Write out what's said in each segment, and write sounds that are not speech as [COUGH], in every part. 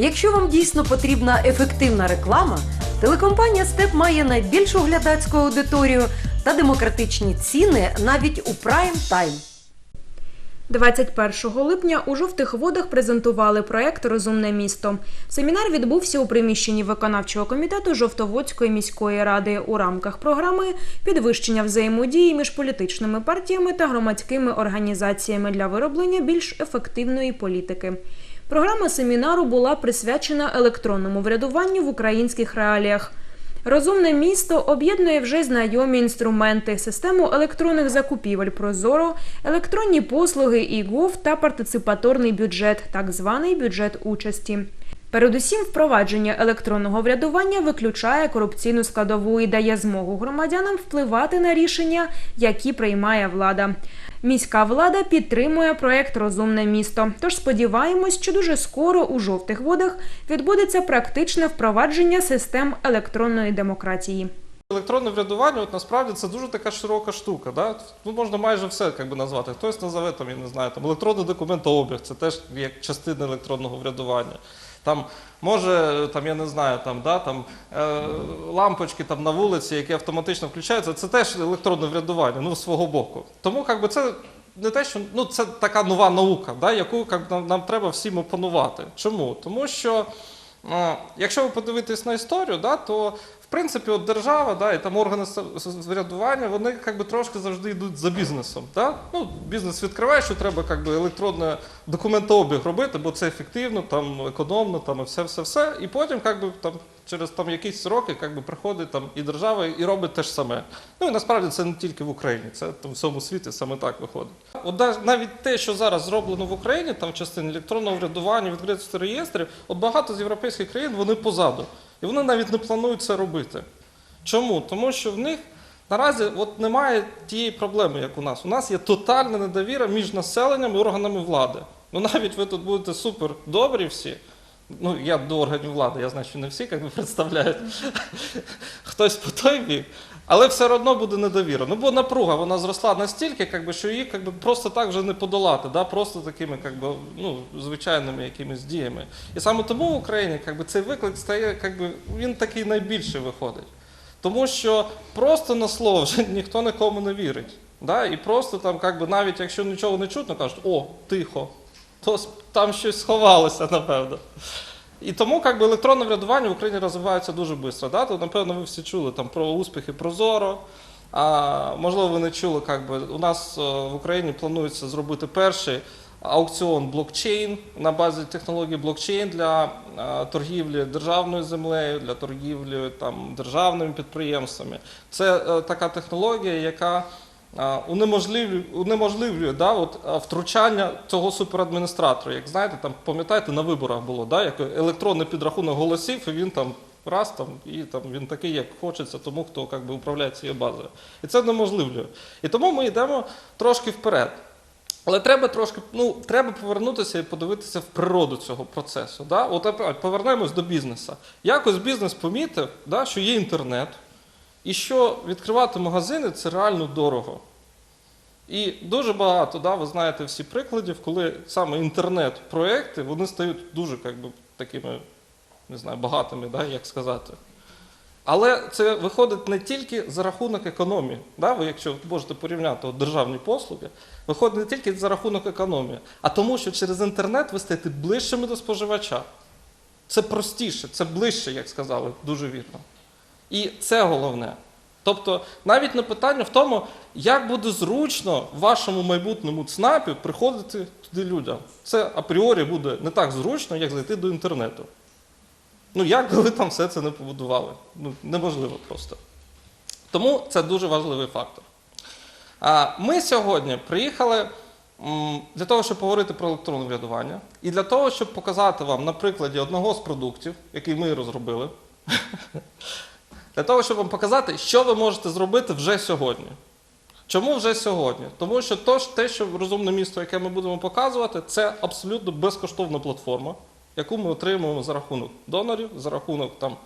Якщо вам дійсно потрібна ефективна реклама, телекомпанія Степ має найбільшу глядацьку аудиторію та демократичні ціни навіть у прайм тайм. 21 липня у жовтих водах презентували проект Розумне місто. Семінар відбувся у приміщенні виконавчого комітету Жовтоводської міської ради у рамках програми підвищення взаємодії між політичними партіями та громадськими організаціями для вироблення більш ефективної політики. Програма семінару була присвячена електронному врядуванню в українських реаліях. Розумне місто об'єднує вже знайомі інструменти, систему електронних закупівель Прозоро, електронні послуги і ГОВ та партиципаторний бюджет, так званий бюджет участі. Передусім, впровадження електронного врядування виключає корупційну складову і дає змогу громадянам впливати на рішення, які приймає влада. Міська влада підтримує проект Розумне місто. Тож сподіваємось, що дуже скоро у жовтих водах відбудеться практичне впровадження систем електронної демократії. Електронне врядування, от насправді це дуже така широка штука. Да? Тут можна майже все як би, назвати. Хтось назове там, я не знаю, там електронний документообіг, це теж як частина електронного врядування. Там може, там, я не знаю, там, да, там, е, лампочки там, на вулиці, які автоматично включаються, це теж електронне врядування, ну, з свого боку. Тому як би, це не те, що ну, це така нова наука, да, яку як, нам, нам треба всім опанувати. Чому? Тому що. Е, Якщо ви подивитесь на історію, да, то в принципі от держава да, і там органи врядування, вони як би, трошки завжди йдуть за бізнесом. Да? Ну, бізнес відкриває, що треба як би, електронний документообіг робити, бо це ефективно, там, економно, там, і все, все, все. І потім як би, там, через там, якісь роки як би, приходить там, і держава і робить те ж саме. Ну і насправді це не тільки в Україні, це там, в всьому світі саме так виходить. От навіть те, що зараз зроблено в Україні, там в частині електронного врядування, відкритості реєстрів, от багато з європейських країн вони позаду. І вони навіть не планують це робити. Чому? Тому що в них наразі от немає тієї проблеми, як у нас. У нас є тотальна недовіра між населенням і органами влади. Ну навіть ви тут будете супер добрі всі. Ну, я до органів влади, я знаю, що не всі як би, представляють хтось по той бік. Але все одно буде недовіра. Ну бо напруга вона зросла настільки, як би, що її як би, просто так вже не подолати, да? просто такими як би, ну, звичайними якимись діями. І саме тому в Україні як би, цей виклик стає, як би, він такий найбільший виходить. Тому що просто на слово вже [LAUGHS] ніхто нікому не вірить. Да? І просто там, як би, навіть якщо нічого не чутно, кажуть, о, тихо, то там щось сховалося, напевно. І тому як би, електронне врядування в Україні розвивається дуже швидко. Да? То, напевно, ви всі чули там, про успіхи Прозоро. А, можливо, ви не чули, як би, у нас е, в Україні планується зробити перший аукціон блокчейн на базі технології блокчейн для е, торгівлі державною землею, для торгівлі там, державними підприємствами. Це е, така технологія, яка унеможливлює, унеможливлює да, от, втручання цього суперадміністратора. Як знаєте, там пам'ятаєте, на виборах було, да, як електронний підрахунок голосів, і він там раз там, і там він такий, як хочеться, тому хто як би, управляє цією базою. І це неможливлює. І тому ми йдемо трошки вперед. Але треба трошки, ну, треба повернутися і подивитися в природу цього процесу. Да? От повернемось до бізнесу. Якось бізнес помітив, да, що є інтернет, і що відкривати магазини це реально дорого. І дуже багато, да, ви знаєте всі прикладів, коли саме інтернет-проекти вони стають дуже як би, такими, не знаю, багатими, да, як сказати. Але це виходить не тільки за рахунок економії. Да? Ви, якщо можете порівняти от, державні послуги, виходить не тільки за рахунок економії, а тому, що через інтернет ви стаєте ближчими до споживача. Це простіше, це ближче, як сказали, дуже вірно. І це головне. Тобто, навіть не питання в тому, як буде зручно вашому майбутньому ЦНАПі приходити туди людям. Це апріорі буде не так зручно, як зайти до інтернету. Ну, як ви там все це не побудували? Ну, неможливо просто. Тому це дуже важливий фактор. А ми сьогодні приїхали для того, щоб поговорити про електронне врядування, і для того, щоб показати вам на прикладі одного з продуктів, який ми розробили, [LAUGHS] для того, щоб вам показати, що ви можете зробити вже сьогодні. Чому вже сьогодні? Тому що те, що розумне місто, яке ми будемо показувати, це абсолютно безкоштовна платформа, яку ми отримуємо за рахунок донорів, за рахунок там,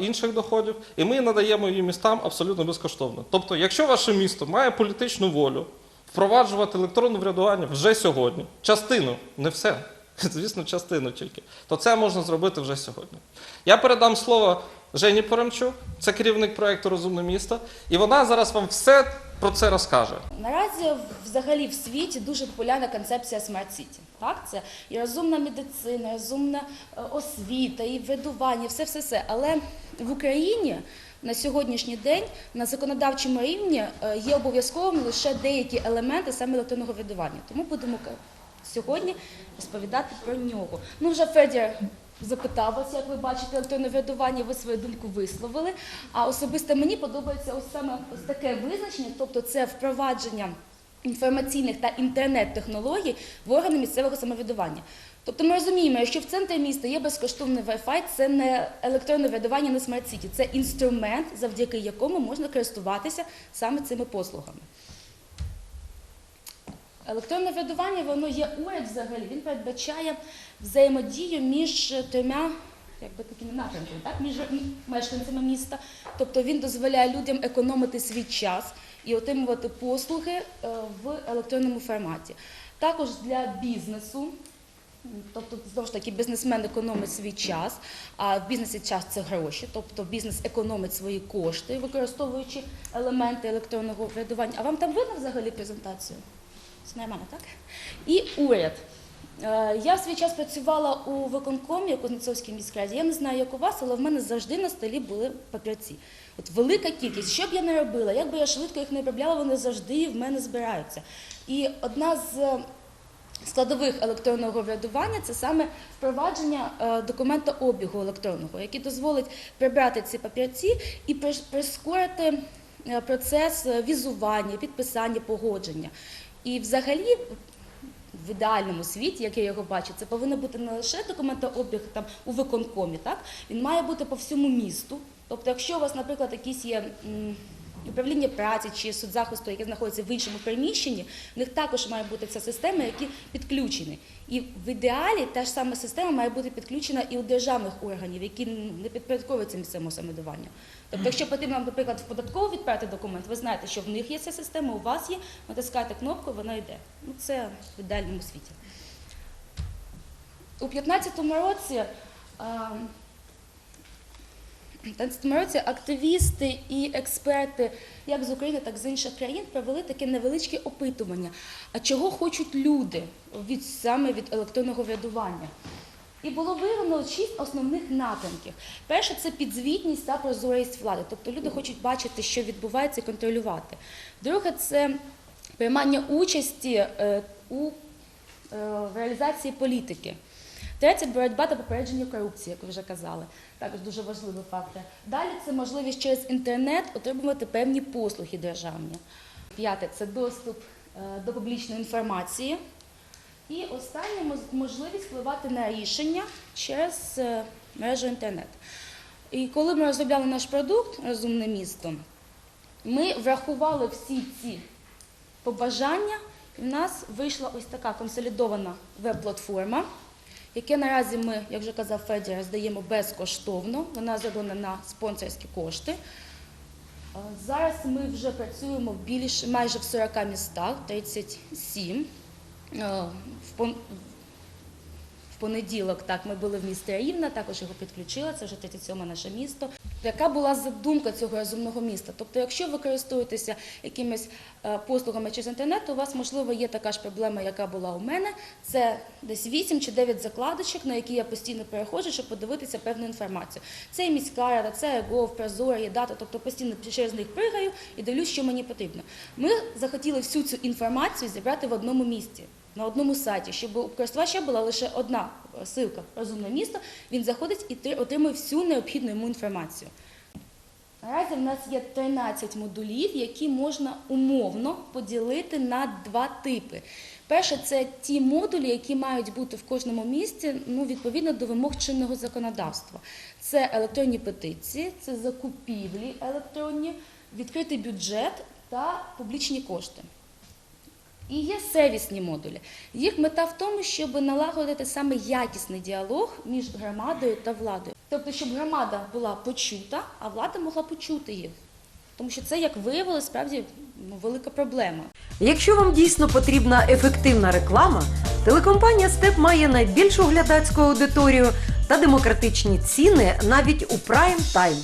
інших доходів, і ми надаємо її містам абсолютно безкоштовно. Тобто, якщо ваше місто має політичну волю впроваджувати електронне врядування вже сьогодні, частину, не все, [LAUGHS] звісно, частину тільки, то це можна зробити вже сьогодні. Я передам слово Жені Поремчук, це керівник проєкту Розумне місто, і вона зараз вам все про це розкаже. Наразі взагалі в світі дуже популярна концепція Smart City. Так, це і розумна медицина, і розумна е, освіта, і врядування, все, все, все. Але в Україні на сьогоднішній день на законодавчому рівні е, є обов'язковими лише деякі елементи саме електронного врядування. Тому будемо сьогодні розповідати про нього. Ну вже Федір запитав вас, як ви бачите електронне ви свою думку висловили. А особисто мені подобається ось саме ось таке визначення, тобто це впровадження інформаційних та інтернет-технологій в органи місцевого самоврядування. Тобто ми розуміємо, якщо в центрі міста є безкоштовний Wi-Fi, це не електронне врядування на смарт-сіті, це інструмент, завдяки якому можна користуватися саме цими послугами. Електронне врядування, воно є уряд взагалі, він передбачає взаємодію між трьома якби, такими напрямками, так? між мешканцями міста. Тобто він дозволяє людям економити свій час і отримувати послуги е, в електронному форматі. Також для бізнесу. Тобто, знову ж таки, бізнесмен економить свій час, а в бізнесі час це гроші. Тобто бізнес економить свої кошти, використовуючи елементи електронного врядування. А вам там видно взагалі презентацію? Нормально, так? І уряд. Е, Я в свій час працювала у виконкомі у Кузнецовській міськраді. Я не знаю, як у вас, але в мене завжди на столі були папірці. От велика кількість. Що б я не робила, як би я швидко їх не обробляла, вони завжди в мене збираються. І одна з е, складових електронного врядування це саме впровадження е, документообігу електронного, який дозволить прибрати ці папірці і прискорити процес візування, підписання, погодження. І взагалі. В ідеальному світі, як я його бачу, це повинно бути не лише документообіг там у виконкомі, так він має бути по всьому місту. Тобто, якщо у вас, наприклад, якісь є м, управління праці чи соцзахисту, яке знаходиться в іншому приміщенні, в них також має бути ця система, які підключені. І в ідеалі та ж сама система має бути підключена і у державних органів, які не підпорядковуються місцевому самоврядуванню. Тобто, якщо потрібно, наприклад, в податкову відправити документ, ви знаєте, що в них є ця система, у вас є, натискаєте кнопку, вона йде. Ну, це в ідеальному світі. У 2015 році. А, 2015 році активісти і експерти як з України, так і з інших країн провели таке невеличке опитування. А чого хочуть люди від саме від електронного врядування? І було виявлено шість основних напрямків. Перше це підзвітність та прозорість влади. Тобто люди хочуть бачити, що відбувається, і контролювати. Друге це приймання участі е, у е, реалізації політики. Третє боротьба та попередження корупції, як ви вже казали. Також дуже важливий фактор. Далі це можливість через інтернет отримувати певні послуги державні. П'яте це доступ е, до публічної інформації. І останнє можливість впливати на рішення через е, мережу інтернет. І коли ми розробляли наш продукт Розумне місто, ми врахували всі ці побажання, і в нас вийшла ось така консолідована веб-платформа, яке наразі ми, як вже казав Федір, роздаємо безкоштовно. Вона зроблена на спонсорські кошти. Зараз ми вже працюємо в більш майже в 40 містах, 37. В понеділок так ми були в місті Рівне, також його підключила. Це вже 37 наше місто. Яка була задумка цього розумного міста? Тобто, якщо ви користуєтеся якимись е, послугами через інтернет, у вас можливо є така ж проблема, яка була у мене. Це десь 8 чи 9 закладочок, на які я постійно переходжу, щоб подивитися певну інформацію. Це і міська рада, це ЕГОВ, Прозора, є дата, тобто постійно через них пригаю і дивлюсь, що мені потрібно. Ми захотіли всю цю інформацію зібрати в одному місці. На одному сайті, щоб у користувача була лише одна ссылка розумне місто, він заходить і отримує всю необхідну йому інформацію. Наразі в нас є 13 модулів, які можна умовно поділити на два типи. Перше, це ті модулі, які мають бути в кожному місті ну, відповідно до вимог чинного законодавства. Це електронні петиції, це закупівлі електронні, відкритий бюджет та публічні кошти. І є сервісні модулі. Їх мета в тому, щоб налагодити саме якісний діалог між громадою та владою. Тобто, щоб громада була почута, а влада могла почути їх. Тому що це, як виявилось, справді ну, велика проблема. Якщо вам дійсно потрібна ефективна реклама, Телекомпанія Степ має найбільшу глядацьку аудиторію та демократичні ціни навіть у прайм тайм.